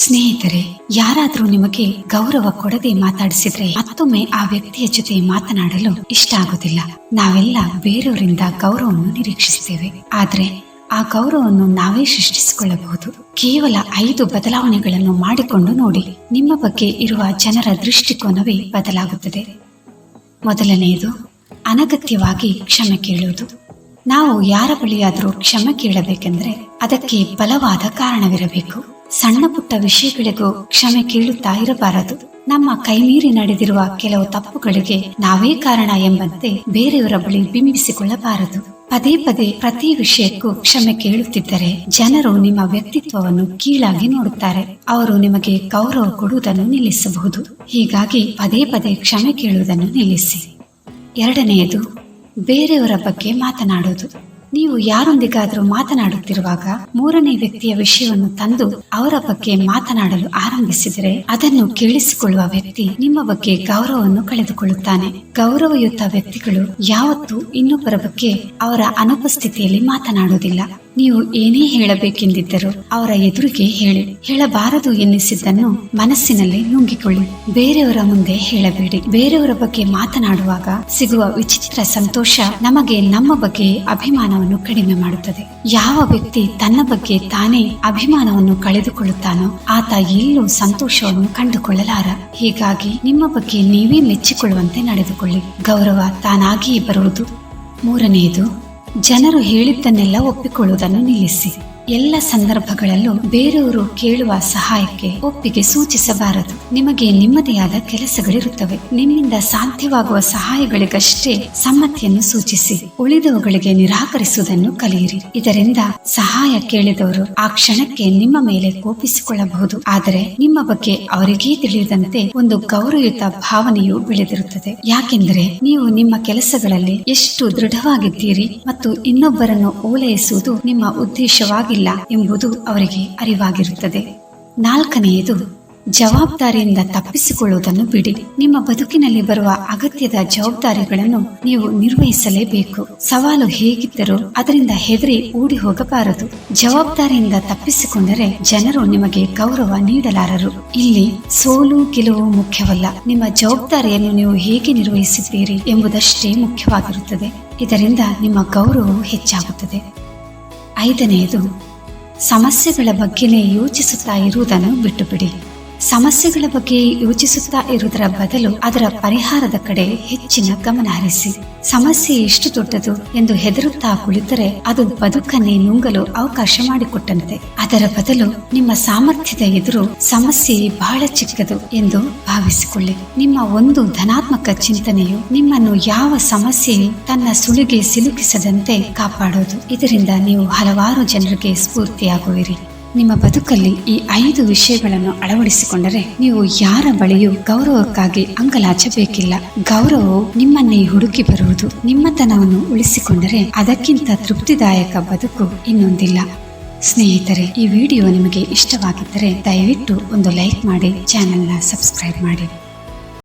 ಸ್ನೇಹಿತರೆ, ಯಾರಾದರೂ ನಿಮಗೆ ಗೌರವ ಕೊಡದೆ ಮಾತಾಡಿಸಿದ್ರೆ ಮತ್ತೊಮ್ಮೆ ಆ ವ್ಯಕ್ತಿಯ ಜೊತೆ ಮಾತನಾಡಲು ಇಷ್ಟ ಆಗುದಿಲ್ಲ. ನಾವೆಲ್ಲ ಬೇರೆಯವರಿಂದ ಗೌರವವನ್ನು ನಿರೀಕ್ಷಿಸುತ್ತೇವೆ. ಆದ್ರೆ ಆ ಗೌರವವನ್ನು ನಾವೇ ಸೃಷ್ಟಿಸಿಕೊಳ್ಳಬಹುದು. ಕೇವಲ ಐದು ಬದಲಾವಣೆಗಳನ್ನು ಮಾಡಿಕೊಂಡು ನೋಡಿ, ನಿಮ್ಮ ಬಗ್ಗೆ ಇರುವ ಜನರ ದೃಷ್ಟಿಕೋನವೇ ಬದಲಾಗುತ್ತದೆ. ಮೊದಲನೆಯದು, ಅನಗತ್ಯವಾಗಿ ಕ್ಷಮೆ ಕೇಳುವುದು. ನಾವು ಯಾರ ಬಳಿಯಾದರೂ ಕ್ಷಮೆ ಕೇಳಬೇಕೆಂದರೆ ಅದಕ್ಕೆ ಬಲವಾದ ಕಾರಣವಿರಬೇಕು. ಸಣ್ಣ ಪುಟ್ಟ ವಿಷಯಗಳಿಗೂ ಕ್ಷಮೆ ಕೇಳುತ್ತಾ ಇರಬಾರದು. ನಮ್ಮ ಕೈಮೀರಿ ನಡೆದಿರುವ ಕೆಲವು ತಪ್ಪುಗಳಿಗೆ ನಾವೇ ಕಾರಣ ಎಂಬಂತೆ ಬೇರೆಯವರ ಬಳಿ ಬಿಂಬಿಸಿಕೊಳ್ಳಬಾರದು. ಪದೇ ಪದೇ ಪ್ರತಿ ವಿಷಯಕ್ಕೂ ಕ್ಷಮೆ ಕೇಳುತ್ತಿದ್ದರೆ ಜನರು ನಿಮ್ಮ ವ್ಯಕ್ತಿತ್ವವನ್ನು ಕೀಳಾಗಿ ನೋಡುತ್ತಾರೆ. ಅವರು ನಿಮಗೆ ಗೌರವ ಕೊಡುವುದನ್ನು ನಿಲ್ಲಿಸಬಹುದು. ಹೀಗಾಗಿ ಪದೇ ಪದೇ ಕ್ಷಮೆ ಕೇಳುವುದನ್ನು ನಿಲ್ಲಿಸಿ. ಎರಡನೆಯದು ಬೇರೆಯವರ ಬಗ್ಗೆ ಮಾತನಾಡುವುದು. ನೀವು ಯಾರೊಂದಿಗಾದರೂ ಮಾತನಾಡುತ್ತಿರುವಾಗ ಮೂರನೇ ವ್ಯಕ್ತಿಯ ವಿಷಯವನ್ನು ತಂದು ಅವರ ಬಗ್ಗೆ ಮಾತನಾಡಲು ಆರಂಭಿಸಿದರೆ ಅದನ್ನು ಕೇಳಿಸಿಕೊಳ್ಳುವ ವ್ಯಕ್ತಿ ನಿಮ್ಮ ಬಗ್ಗೆ ಗೌರವವನ್ನು ಕಳೆದುಕೊಳ್ಳುತ್ತಾನೆ. ಗೌರವಯುತ ವ್ಯಕ್ತಿಗಳು ಯಾವತ್ತೂ ಇನ್ನೊಬ್ಬರ ಬಗ್ಗೆ ಅವರ ಅನುಪಸ್ಥಿತಿಯಲ್ಲಿ ಮಾತನಾಡುವುದಿಲ್ಲ. ನೀವು ಏನೇ ಹೇಳಬೇಕೆಂದಿದ್ದರೂ ಅವರ ಎದುರಿಗೆ ಹೇಳಿ. ಹೇಳಬಾರದು ಎನ್ನಿಸಿದ್ದನ್ನು ಮನಸ್ಸಿನಲ್ಲಿ ನುಂಗಿಕೊಳ್ಳಿ. ಬೇರೆಯವರ ಮುಂದೆ ಹೇಳಬೇಡಿ. ಬೇರೆಯವರ ಬಗ್ಗೆ ಮಾತನಾಡುವಾಗ ಸಿಗುವ ವಿಚಿತ್ರ ಸಂತೋಷ ನಮಗೆ ನಮ್ಮ ಬಗ್ಗೆ ಅಭಿಮಾನವನ್ನು ಕಡಿಮೆ ಮಾಡುತ್ತದೆ. ಯಾವ ವ್ಯಕ್ತಿ ತನ್ನ ಬಗ್ಗೆ ತಾನೇ ಅಭಿಮಾನವನ್ನು ಕಳೆದುಕೊಳ್ಳುತ್ತಾನೋ ಆತ ಎಲ್ಲೂ ಸಂತೋಷವನ್ನು ಕಂಡುಕೊಳ್ಳಲಾರ. ಹೀಗಾಗಿ ನಿಮ್ಮ ಬಗ್ಗೆ ನೀವೇ ಮೆಚ್ಚಿಕೊಳ್ಳುವಂತೆ ನಡೆದುಕೊಳ್ಳಿ. ಗೌರವ ತಾನಾಗಿಯೇ ಬರುವುದು. ಮೂರನೆಯದು ಜನರು ಹೇಳಿದ್ದನ್ನೆಲ್ಲ ಒಪ್ಪಿಕೊಳ್ಳುವುದನ್ನು ನಿಲ್ಲಿಸಿ. ಎಲ್ಲ ಸಂದರ್ಭಗಳಲ್ಲೂ ಬೇರೆಯವರು ಕೇಳುವ ಸಹಾಯಕ್ಕೆ ಒಪ್ಪಿಗೆ ಸೂಚಿಸಬಾರದು. ನಿಮಗೆ ನಿಮ್ಮದೇ ಆದ ಕೆಲಸಗಳಿರುತ್ತವೆ. ನಿಮ್ಮಿಂದ ಸಾಧ್ಯವಾಗುವ ಸಹಾಯಗಳಿಗಷ್ಟೇ ಸಮ್ಮತಿಯನ್ನು ಸೂಚಿಸಿ. ಉಳಿದವುಗಳಿಗೆ ನಿರಾಕರಿಸುವುದನ್ನು ಕಲಿಯಿರಿ. ಇದರಿಂದ ಸಹಾಯ ಕೇಳಿದವರು ಆ ಕ್ಷಣಕ್ಕೆ ನಿಮ್ಮ ಮೇಲೆ ಕೋಪಿಸಿಕೊಳ್ಳಬಹುದು. ಆದರೆ ನಿಮ್ಮ ಬಗ್ಗೆ ಅವರಿಗೇ ತಿಳಿಯದಂತೆ ಒಂದು ಗೌರವಯುತ ಭಾವನೆಯು ಬೆಳೆದಿರುತ್ತದೆ. ಯಾಕೆಂದರೆ ನೀವು ನಿಮ್ಮ ಕೆಲಸಗಳಲ್ಲಿ ಎಷ್ಟು ದೃಢವಾಗಿದ್ದೀರಿ ಮತ್ತು ಇನ್ನೊಬ್ಬರನ್ನು ಓಲೈಸುವುದು ನಿಮ್ಮ ಉದ್ದೇಶವಾಗಿಲ್ಲ ಎಂಬುದು ಅವರಿಗೆ ಅರಿವಾಗಿರುತ್ತದೆ. ನಾಲ್ಕನೆಯದು, ಜವಾಬ್ದಾರಿಯಿಂದ ತಪ್ಪಿಸಿಕೊಳ್ಳುವುದನ್ನು ಬಿಡಿ. ನಿಮ್ಮ ಬದುಕಿನಲ್ಲಿ ಬರುವ ಅಗತ್ಯದ ಜವಾಬ್ದಾರಿಗಳನ್ನು ನೀವು ನಿರ್ವಹಿಸಲೇಬೇಕು. ಸವಾಲು ಹೇಗಿದ್ದರೂ ಅದರಿಂದ ಹೆದರಿ ಓಡಿ ಹೋಗಬಾರದು ಜವಾಬ್ದಾರಿಯಿಂದ ತಪ್ಪಿಸಿಕೊಂಡರೆ ಜನರು ನಿಮಗೆ ಗೌರವ ನೀಡಲಾರರು. ಇಲ್ಲಿ ಸೋಲು, ಗೆಲುವು ಮುಖ್ಯವಲ್ಲ. ನಿಮ್ಮ ಜವಾಬ್ದಾರಿಯನ್ನು ನೀವು ಹೇಗೆ ನಿರ್ವಹಿಸಿದ್ದೀರಿ ಎಂಬುದಷ್ಟೇ ಮುಖ್ಯವಾಗಿರುತ್ತದೆ. ಇದರಿಂದ ನಿಮ್ಮ ಗೌರವವು ಹೆಚ್ಚಾಗುತ್ತದೆ. ಐದನೆಯದು ಸಮಸ್ಯೆಗಳ ಬಗ್ಗೆನೇ ಯೋಚಿಸುತ್ತಾ ಇರುವುದನ್ನು ಬಿಟ್ಟುಬಿಡಿ. ಸಮಸ್ಯೆಗಳ ಬಗ್ಗೆ ಯೋಚಿಸುತ್ತಾ ಇರುವುದರ ಬದಲು ಅದರ ಪರಿಹಾರದ ಕಡೆ ಹೆಚ್ಚಿನ ಗಮನ ಹರಿಸಿ. ಸಮಸ್ಯೆ ಎಷ್ಟು ದೊಡ್ಡದು ಎಂದು ಹೆದರುತ್ತಾ ಕುಳಿತರೆ ಅದು ಬದುಕನ್ನೇ ನುಂಗಲು ಅವಕಾಶ ಮಾಡಿಕೊಟ್ಟಂತೆ. ಅದರ ಬದಲು ನಿಮ್ಮ ಸಾಮರ್ಥ್ಯದ ಎದುರು ಸಮಸ್ಯೆ ಬಹಳ ಚಿಕ್ಕದು ಎಂದು ಭಾವಿಸಿಕೊಳ್ಳಿ. ನಿಮ್ಮ ಒಂದು ಧನಾತ್ಮಕ ಚಿಂತನೆಯು ನಿಮ್ಮನ್ನು ಯಾವ ಸಮಸ್ಯೆ, ತನ್ನ ಸುಳಿಗೆ ಸಿಲುಕಿಸದಂತೆ ಕಾಪಾಡೋದು. ಇದರಿಂದ ನೀವು ಹಲವಾರು ಜನರಿಗೆ ಸ್ಫೂರ್ತಿಯಾಗುವಿರಿ. ನಿಮ್ಮ ಬದುಕಲ್ಲಿ ಈ ಐದು ವಿಷಯಗಳನ್ನು ಅಳವಡಿಸಿಕೊಂಡರೆ ನೀವು ಯಾರ ಬಳಿಯೂ ಗೌರವಕ್ಕಾಗಿ ಅಂಗಲಾಚಬೇಕಿಲ್ಲ. ಗೌರವವು ನಿಮ್ಮನ್ನೇ ಹುಡುಕಿ ಬರುವುದು, ನಿಮ್ಮತನವನ್ನು ಉಳಿಸಿಕೊಂಡರೆ ಅದಕ್ಕಿಂತ ತೃಪ್ತಿದಾಯಕ ಬದುಕು ಇನ್ನೊಂದಿಲ್ಲ. ಸ್ನೇಹಿತರೆ, ಈ ವಿಡಿಯೋ ನಿಮಗೆ ಇಷ್ಟವಾಗಿದ್ದರೆ ದಯವಿಟ್ಟು ಒಂದು ಲೈಕ್ ಮಾಡಿ, ಚಾನೆಲ್ನ ಸಬ್ಸ್ಕ್ರೈಬ್ ಮಾಡಿ.